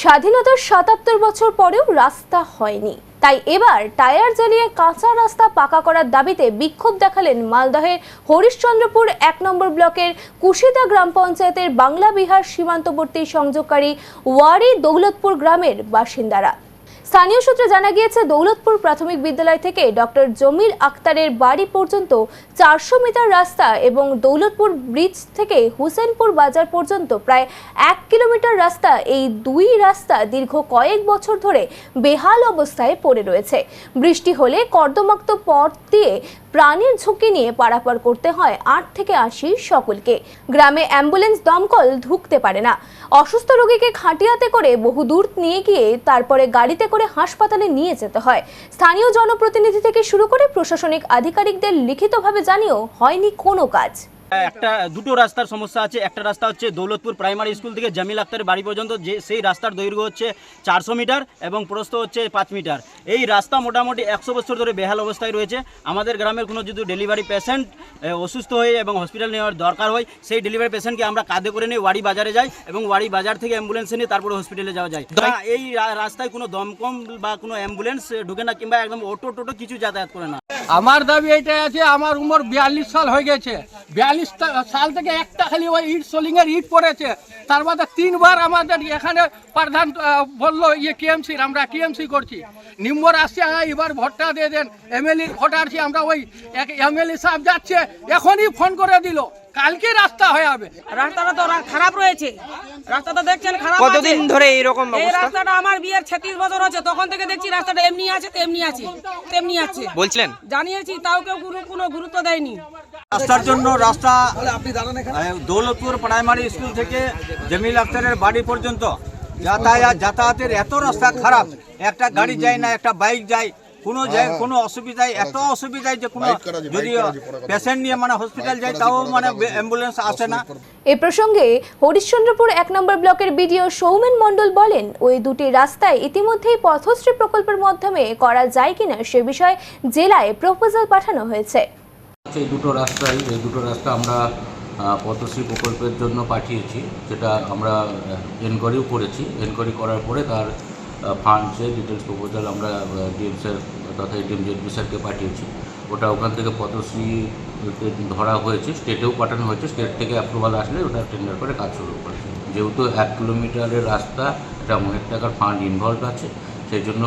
স্বাধীনতার সাতাত্তর বছর পরেও রাস্তা হয়নি। তাই এবার টায়ার জ্বালিয়ে কাঁচা রাস্তা পাকা করার দাবিতে বিক্ষোভ দেখালেন মালদহের হরিশ্চন্দ্রপুর এক নম্বর ব্লকের কুশিদা গ্রাম পঞ্চায়েতের বাংলা বিহার সীমান্তবর্তী সংযোগকারী ওয়ারি দৌলতপুর গ্রামের বাসিন্দারা। স্থানীয় সূত্রে জানা গিয়েছে, দৌলতপুর প্রাথমিক বিদ্যালয় থেকে ডক্টর জমির আক্তারের বাড়ি পর্যন্ত চারশো মিটার রাস্তা এবং দৌলতপুর ব্রিজ থেকে হুসেনপুর বাজার পর্যন্ত প্রায় এক কিলোমিটার রাস্তা এই দুই রাস্তা দীর্ঘ কয়েক বছর ধরে বেহাল অবস্থায় পড়ে রয়েছে। বৃষ্টি হলে কর্দমাক্ত পথ দিয়ে প্রাণের ঝুঁকি নিয়ে পারাপার করতে হয় আট থেকে আশি সকলকে। গ্রামে অ্যাম্বুলেন্স দমকল ঢুকতে পারে না। অসুস্থ রোগীকে খাটিয়াতে করে বহু দূর নিয়ে গিয়ে তারপরে গাড়িতে করে হাসপাতালে নিয়ে যেতে হয়। স্থানীয় জনপ্রতিনিধি থেকে শুরু করে প্রশাসনিক আধিকারিকদের লিখিতভাবে জানিয়েও হয়নি কোনো কাজ। একটা, দুটো রাস্তার সমস্যা আছে। একটা রাস্তা হচ্ছে দৌলতপুর প্রাইমারি স্কুল থেকে জামিল আক্তারের বাড়ি পর্যন্ত যে, সেই রাস্তার দৈর্ঘ্য হচ্ছে চারশো মিটার এবং প্রস্থ হচ্ছে পাঁচ মিটার। এই রাস্তা মোটামুটি একশো বছর ধরে বেহাল অবস্থায় রয়েছে। আমাদের গ্রামের কোনো যদি ডেলিভারি পেশেন্ট অসুস্থ হয়ে এবং হসপিটাল নেওয়ার দরকার হয় সেই ডেলিভারি পেশেন্টকে আমরা কাঁধে করে নিয়ে ওয়াড়ি বাজারে যাই এবং ওয়াড়ি বাজার থেকে অ্যাম্বুলেন্স নিয়ে তারপরে হসপিটালে যাওয়া যায়। এই রাস্তায় কোনো দমকম বা কোনো অ্যাম্বুলেন্স ঢুকে না কিংবা একদম অটো টোটো কিছু যাতায়াত করে না। আমার দাবি এইটাই আছে আমার উমর বিয়াল্লিশ সাল হয়ে গেছে। বিয়াল্লিশ সাল থেকে একটা খালি ওই ইট সোলিং এর ইট পড়েছে। তার মধ্যে তিনবার আমাদের এখানে প্রধান বলল ইয়ে কেএমসির আমরা কেএমসি করছি। নিম্বর আসছে হ্যাঁ, এবার ভোটটা দিয়ে দেন। এমএলএ ভোট আসছে আমরা ওই এমএলএ সাহেব যাচ্ছে এখনই ফোন করে দিল কালকে রাস্তা হয়ে যাবে। রাস্তাটা তো খারাপ রয়েছে। রাস্তাটা দেখছেন খারাপ কতদিন ধরে এইরকম এই অবস্থা? রাস্তাটা আমার বিয়ের ছেত্রিশ বছর হচ্ছে তখন থেকে দেখছি রাস্তাটা এমনি আছে তেমনি আছে তেমনি আছে। বলছিলেন? জানিয়েছি তাও কেউ কোনো গুরুত্ব দেয়নি। রাস্তার জন্য রাস্তা আহ, দৌলতপুর প্রাইমারি স্কুল থেকে জমিল আক্তারের বাড়ি পর্যন্ত যাতায়াত যাতায়াতের এত রাস্তা খারাপ। একটা গাড়ি যায় না একটা বাইক যায় কোনো যায় কোনো অসুবিধায় এত অসুবিধায় যে কোনো যদি পেশেন্ট নিয়ে মানে হসপিটাল যায় তাও মানে অ্যাম্বুলেন্স আসে না। এ প্রসঙ্গে হরিশ্চন্দ্রপুর এক নম্বর ব্লকের বিডিও সৌমেন মণ্ডল বলেন ওই দুটি রাস্তায় ইতিমধ্যেই পথশ্রী প্রকল্পের মাধ্যমে করা যায় কিনা সে বিষয়ে জেলায় প্রপোজাল পাঠানো হয়েছে। এই দুটো রাস্তায় এই দুটো রাস্তা আমরা পথশ্রী প্রকল্পের জন্য পাঠিয়েছি যেটা আমরা এনকোয়ারিও করেছি। এনকোয়ারি করার পরে তার ফান্ডসের ডিটেলস প্রপোজাল আমরা ডিএম স্যার তথা এডিএম জেডবি স্যারকে পাঠিয়েছি। ওটা ওখান থেকে পথশ্রী ধরা হয়েছে স্টেটেও পাঠানো হয়েছে স্টেট থেকে অ্যাপ্রুভাল আসলে ওটা টেন্ডার করে কাজ শুরু করেছে। যেহেতু এক কিলোমিটারের রাস্তা এটা অনেক টাকার ফান্ড ইনভলভ আছে সেই জন্য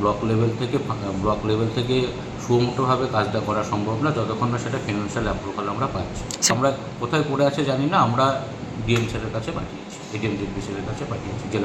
ব্লক লেভেল থেকে ব্লক লেভেল থেকে সুমোটোভাবে কাজটা করা সম্ভব না যতক্ষণ না সেটা ফিনান্সিয়াল অ্যাপ্রুভাল আমরা পাচ্ছি। আমরা কোথায় পড়ে আছে জানি না আমরা ডিএম স্যারের কাছে পাঠিয়েছি এডিএম জেডবি স্যারের কাছে পাঠিয়েছি জেলা